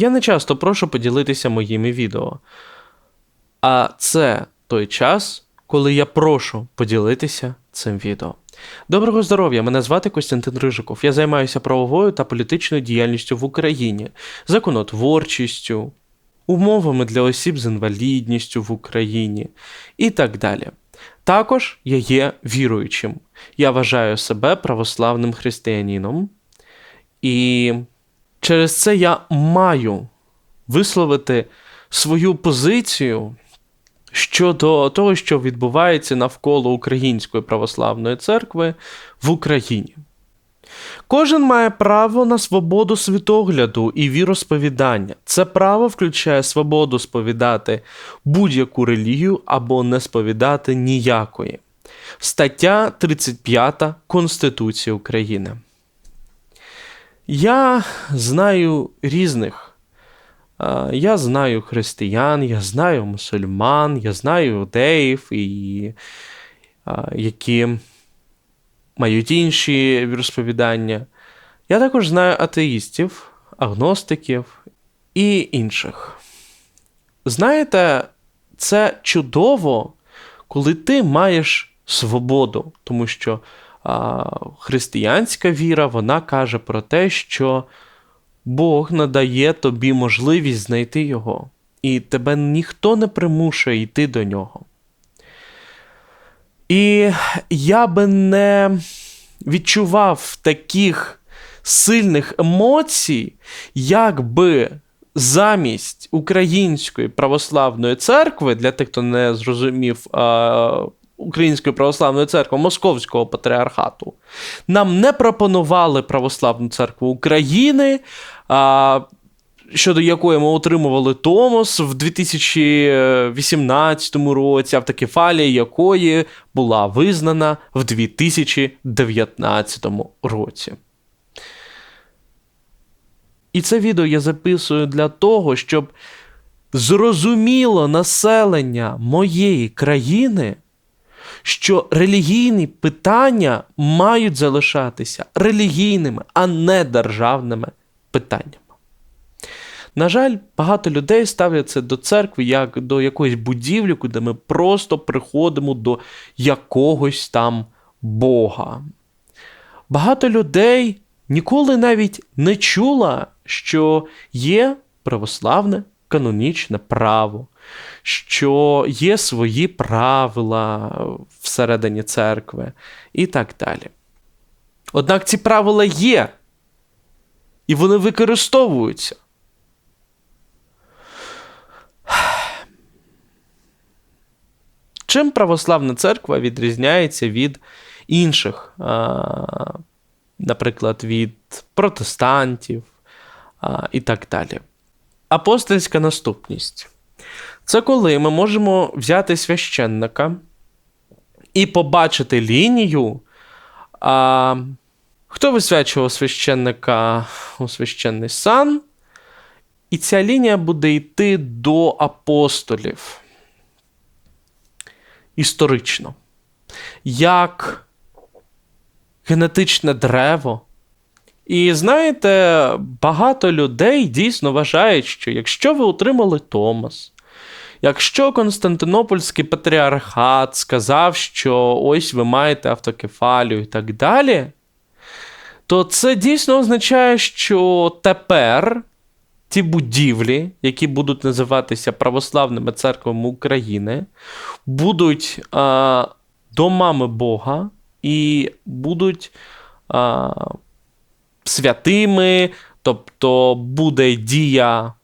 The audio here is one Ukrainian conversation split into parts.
Я не часто прошу поділитися моїми відео. А це той час, коли я прошу поділитися цим відео. Доброго здоров'я! Мене звати Костянтин Рижиков. Я займаюся правовою та політичною діяльністю в Україні, законотворчістю, умовами для осіб з інвалідністю в Україні і так далі. Також я є віруючим. Я вважаю себе православним християнином, і через це я маю висловити свою позицію щодо того, що відбувається навколо Української православної церкви в Україні. Кожен має право на свободу світогляду і віросповідання. Це право включає свободу сповідати будь-яку релігію або не сповідати ніякої. Стаття 35 Конституції України. Я знаю різних. Я знаю християн, я знаю мусульман, я знаю іудеїв, і, які мають інші віросповідання. Я також знаю атеїстів, агностиків і інших. Знаєте, це чудово, коли ти маєш свободу, тому що християнська віра вона каже про те, що Бог надає тобі можливість знайти його, і тебе ніхто не примушує йти до нього. І я би не відчував таких сильних емоцій, якби замість Української православної церкви, для тих, хто не зрозумів Української православної церкви Московського патріархату, нам не пропонували православну церкву України. Щодо якої ми отримували Томос в 2018 році, автокефалія якої була визнана в 2019 році. І це відео я записую для того, щоб зрозуміло населення моєї країни, що релігійні питання мають залишатися релігійними, а не державними питаннями. На жаль, багато людей ставляться до церкви як до якоїсь будівлі, куди ми просто приходимо до якогось там Бога. Багато людей ніколи навіть не чула, що є православне канонічне право, що є свої правила всередині церкви і так далі. Однак ці правила є, і вони використовуються. Чим православна церква відрізняється від інших, наприклад, від протестантів і так далі? Апостольська наступність. Це коли ми можемо взяти священника і побачити лінію. А, Хто висвячував священника у священний сан? І ця лінія буде йти до апостолів історично. Як генетичне древо. І знаєте, багато людей дійсно вважають, що якщо ви отримали Томас, якщо Константинопольський патріархат сказав, що ось ви маєте автокефалію і так далі, то це дійсно означає, що тепер ті будівлі, які будуть називатися православними церквами України, будуть а, домами Бога і будуть а, святими, тобто буде дія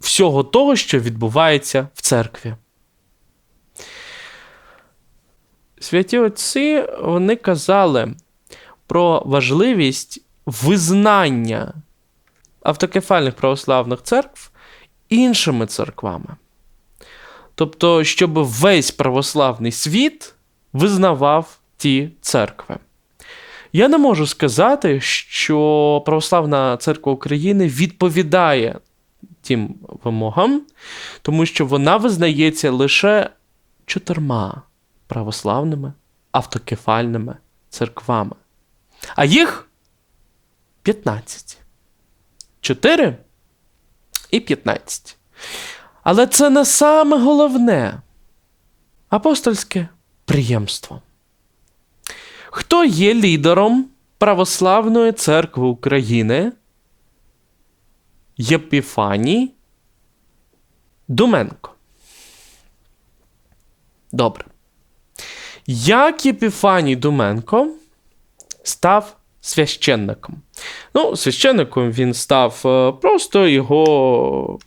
всього того, що відбувається в церкві. Святі отці вони казали про важливість визнання автокефальних православних церкв іншими церквами. Тобто, щоб весь православний світ визнавав ті церкви. Я не можу сказати, що Православна церква України відповідає тим вимогам, тому що вона визнається лише чотирма православними автокефальними церквами. А їх 15. Чотири і 15. Але це не саме головне апостольське приємство. Хто є лідером Православної церкви України? Єпіфаній Думенко. Добре. Як Єпіфаній Думенко став священником? Ну, священником він став е, просто його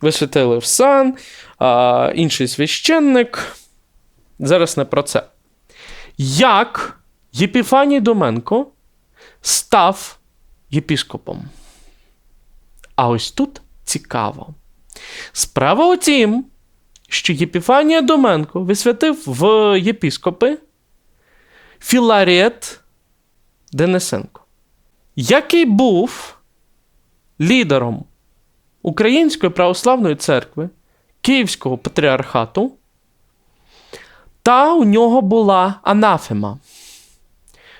висвятили в сан, а інший священник. Зараз не про це. Як Єпіфаній Доменко став єпіскопом? А ось тут цікаво. Справа у тім, що Єпіфанія Доменко висвятив в єпіскопи Філарет Денисенко, який був лідером Української православної церкви, Київського патріархату, та у нього була анафема.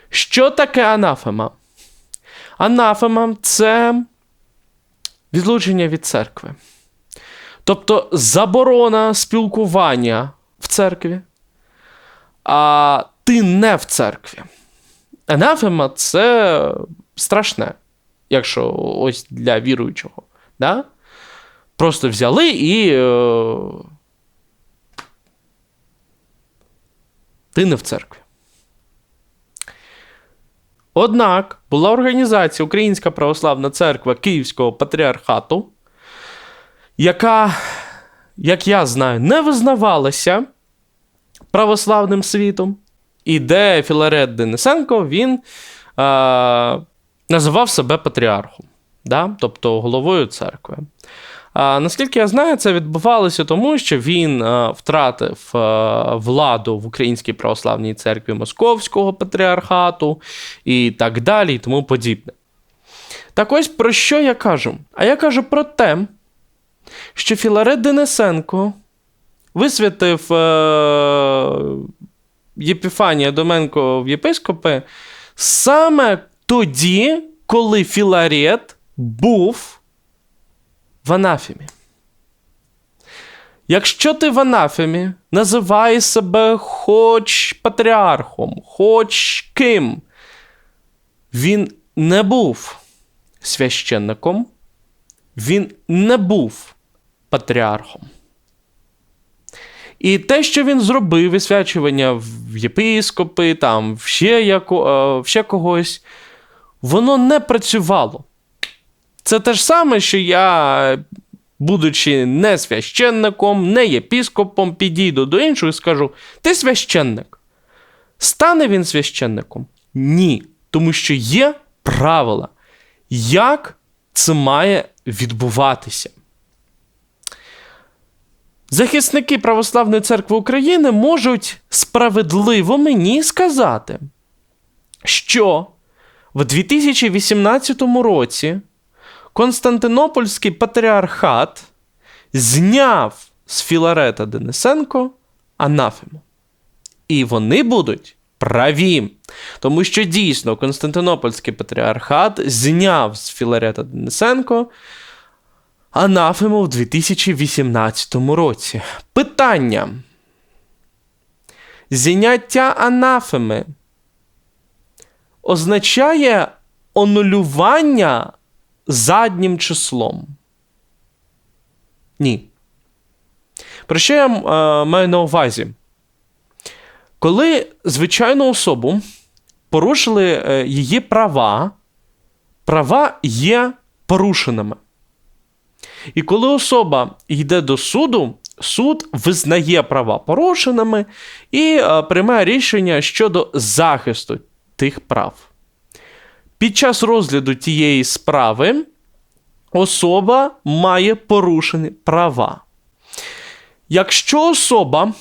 Що таке анафема? Анафема це відлучення від церкви. Тобто заборона спілкування в церкві, а ти не в церкві. Анафема це страшне, якщо ось для віруючого. Да? Просто взяли і. Ти не в церкві. Однак була організація Українська Православна Церква Київського патріархату, яка, як я знаю, не визнавалася православним світом, і де Філарет Денисенко він е, називав себе патріархом да? тобто головою церкви. А, Наскільки я знаю, це відбувалося тому, що він втратив владу в Українській православній церкві Московського патріархату і так далі, і тому подібне. Так ось про що я кажу? А я кажу про те, що Філарет Денисенко висвятив е, Єпіфанія Доменко в єпископи саме тоді, коли Філарет був в анафемі. Якщо ти в анафемі називаєш себе хоч патріархом, хоч ким, він не був священником, він не був патріархом. І те, що він зробив, висвячування в єпископи, там, ще, яко, е, ще когось, воно не працювало. Це те ж саме, що я, будучи не священником, не єпіскопом, підійду до іншого і скажу: ти священник. Стане він священником? Ні. Тому що є правила, як це має відбуватися. Захисники Православної церкви України можуть справедливо мені сказати, що в 2018 році Константинопольський патріархат зняв з Філарета Денисенко анафему. І вони будуть праві. Тому що дійсно Константинопольський патріархат зняв з Філарета Денисенко анафему в 2018 році. Питання. Зняття анафеми означає онулювання заднім числом. Ні. Про що я е, маю на увазі? Коли звичайну особу порушили е, її права, права є порушеними. І коли особа йде до суду, суд визнає права порушеними і е, приймає рішення щодо захисту тих прав. Під час розгляду тієї справи особа має порушені права. Якщо особа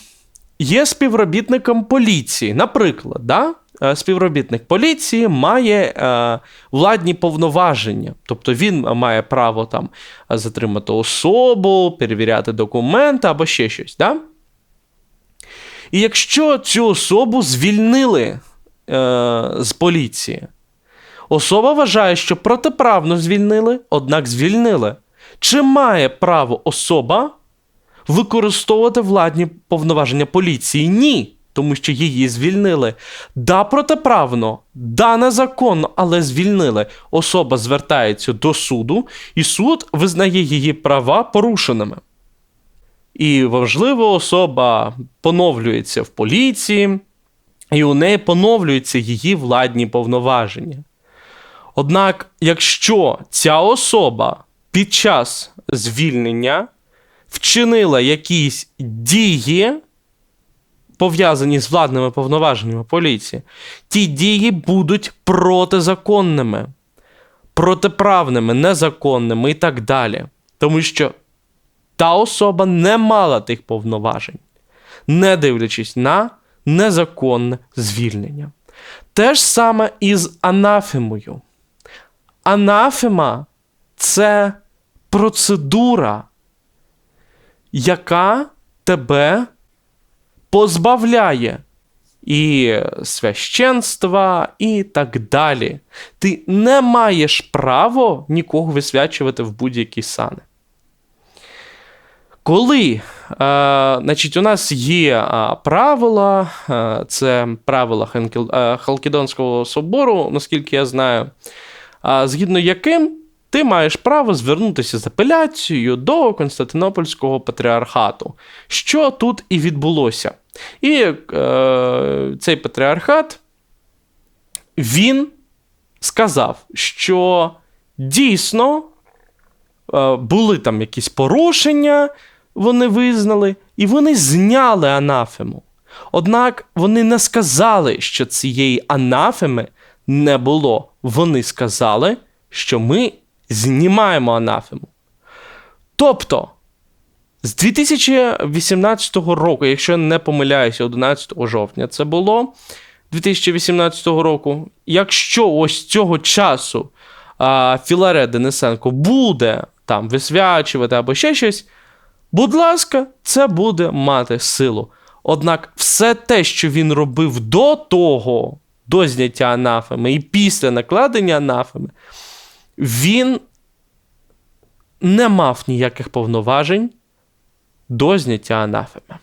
є співробітником поліції, наприклад, да, е, співробітник поліції має е, владні повноваження, тобто він має право там затримати особу, перевіряти документи або ще щось. Да? І якщо цю особу звільнили е, з поліції, Особа вважає, що протиправно звільнили, однак звільнили. Чи має право особа використовувати владні повноваження поліції? Ні. Тому що її звільнили. Да, протиправно, да, незаконно, але звільнили. Особа звертається до суду, і суд визнає її права порушеними. І важливо, особа поновлюється в поліції, і у неї поновлюються її владні повноваження. Однак, якщо ця особа під час звільнення вчинила якісь дії, пов'язані з владними повноваженнями поліції, ті дії будуть протизаконними, протиправними, незаконними і так далі. Тому що та особа не мала тих повноважень, не дивлячись на незаконне звільнення. Те ж саме і з анафемою. Анафема це процедура, яка тебе позбавляє і священства, і так далі. Ти не маєш права нікого висвячувати в будь-які сани. Коли е, значить, у нас є е, правила, е, це правила е, Халкідонського собору, наскільки я знаю, згідно яким ти маєш право звернутися з апеляцією до Константинопольського патріархату, що тут і відбулося. І е, цей патріархат він сказав, що дійсно е, були там якісь порушення, вони визнали, і вони зняли анафему. Однак вони не сказали, що цієї анафеми не було. Вони сказали, що ми знімаємо анафему. Тобто, з 2018 року, якщо я не помиляюся, 11 жовтня це було 2018 року. Якщо ось цього часу а, Філаре Денисенко буде там висвячувати або ще щось, будь ласка, це буде мати силу. Однак, все те, що він робив до того, до зняття анафеми і після накладення анафеми, він не мав ніяких повноважень до зняття анафеми.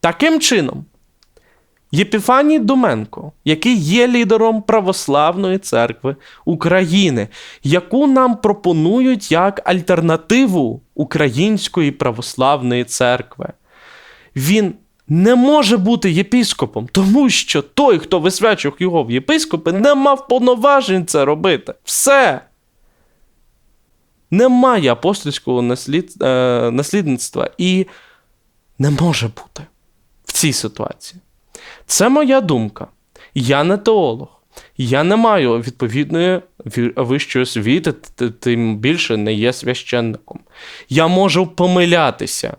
Таким чином, Єпіфаній Доменко, який є лідером Православної церкви України, яку нам пропонують як альтернативу Української православної церкви, він не може бути єпіскопом, тому що той, хто висвячував його в єпископи, не мав повноважень це робити. Все. Немає апостольського наслід, е, наслідництва і не може бути в цій ситуації. Це моя думка. Я не теолог. Я не маю відповідної вищої освіти, тим більше не є священником. Я можу помилятися.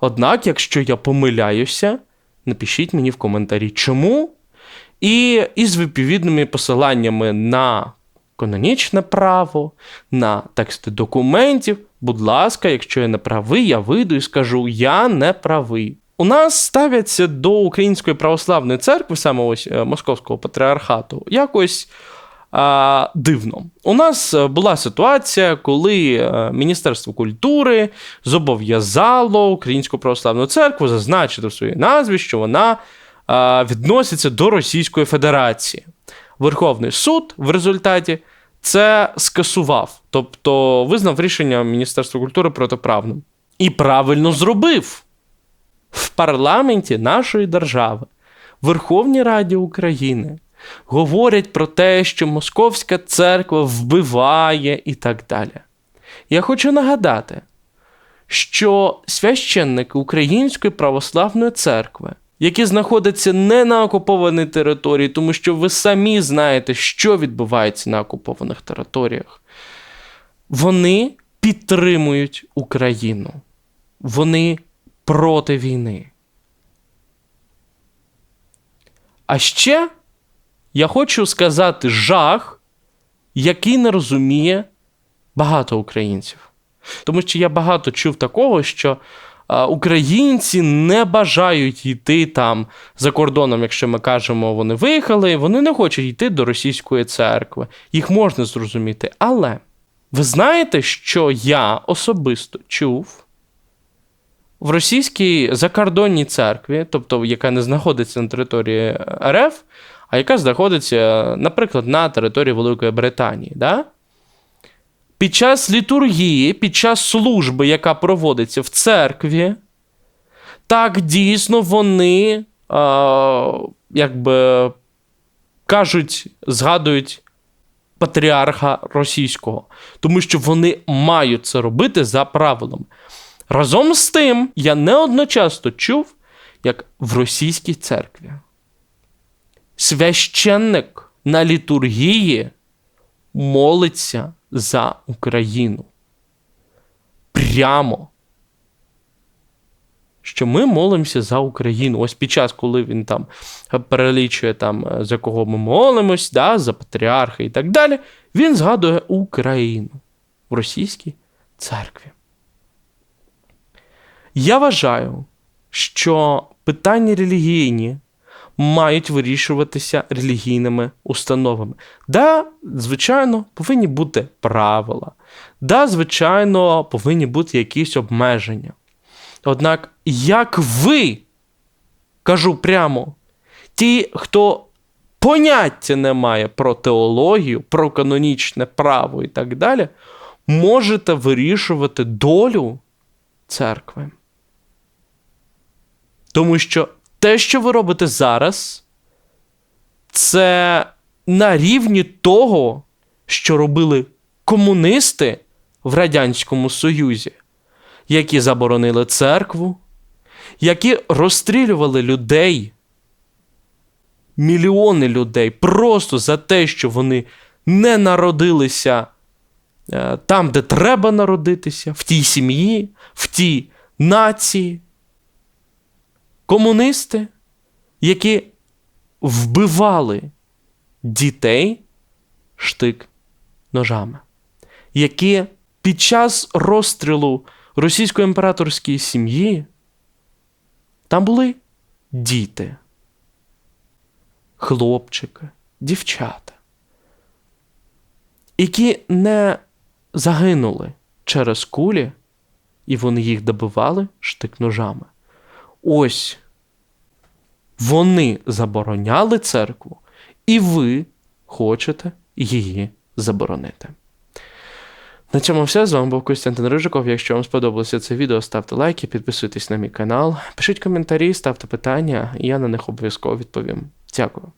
Однак, якщо я помиляюся, напишіть мені в коментарі, чому. І із відповідними посиланнями на канонічне право, на тексти документів. Будь ласка, якщо я не правий, я вийду і скажу: я не правий. У нас ставляться до Української православної церкви, саме ось е, Московського патріархату, якось а, дивно. У нас е, була ситуація, коли е, Міністерство культури зобов'язало Українську православну церкву зазначити в своїй назві, що вона а, відноситься до Російської Федерації. Верховний суд в результаті це скасував, тобто визнав рішення Міністерства культури протиправним. І правильно зробив в парламенті нашої держави, Верховній Раді України. Говорять про те, що Московська церква вбиває і так далі. Я хочу нагадати, що священники Української православної церкви які знаходяться не на окупованій території, тому що ви самі знаєте, що відбувається на окупованих територіях. Вони підтримують Україну. Вони проти війни. А ще я хочу сказати жах, який не розуміє багато українців. Тому що я багато чув такого, що українці не бажають йти там за кордоном, якщо ми кажемо, вони виїхали, вони не хочуть йти до російської церкви. Їх можна зрозуміти. Але Ви знаєте, що я особисто чув в російській закордонній церкві, тобто яка не знаходиться на території РФ, а яка знаходиться, наприклад, на території Великої Британії. Да? Під час літургії, під час служби, яка проводиться в церкві, так дійсно вони а, якби кажуть, згадують патріарха російського, тому що вони мають це робити за правилами. Разом з тим, я неодночасно чув, як в російській церкві священник на літургії молиться за Україну. Прямо. Що ми молимося за Україну. Ось під час, коли він там перелічує, там, е, за кого ми молимось, да, за патріарха і так далі, він згадує Україну в російській церкві. Я вважаю, що питання релігійні мають вирішуватися релігійними установами. Да, звичайно, повинні бути правила. Да, звичайно, повинні бути якісь обмеження. Однак, як ви, кажу прямо, ті, хто поняття не має про теологію, про канонічне право і так далі, можете вирішувати долю церкви. Тому що те, що ви робите зараз, це на рівні того, що робили комуністи в Радянському Союзі, які заборонили церкву, які розстрілювали людей, мільйони людей просто за те, що вони не народилися е, там, де треба народитися, в тій сім'ї, в тій нації комуністи, які вбивали дітей штик ножами, які під час розстрілу російської імператорської сім'ї там були діти, хлопчики, дівчата, які не загинули через кулі, і вони їх добивали штик ножами. Ось вони забороняли церкву, і ви хочете її заборонити. На цьому все. З вами був Костянтин Рижиков. Якщо вам сподобалося це відео, ставте лайки, підписуйтесь на мій канал, пишіть коментарі, ставте питання, і я на них обов'язково відповім. Дякую.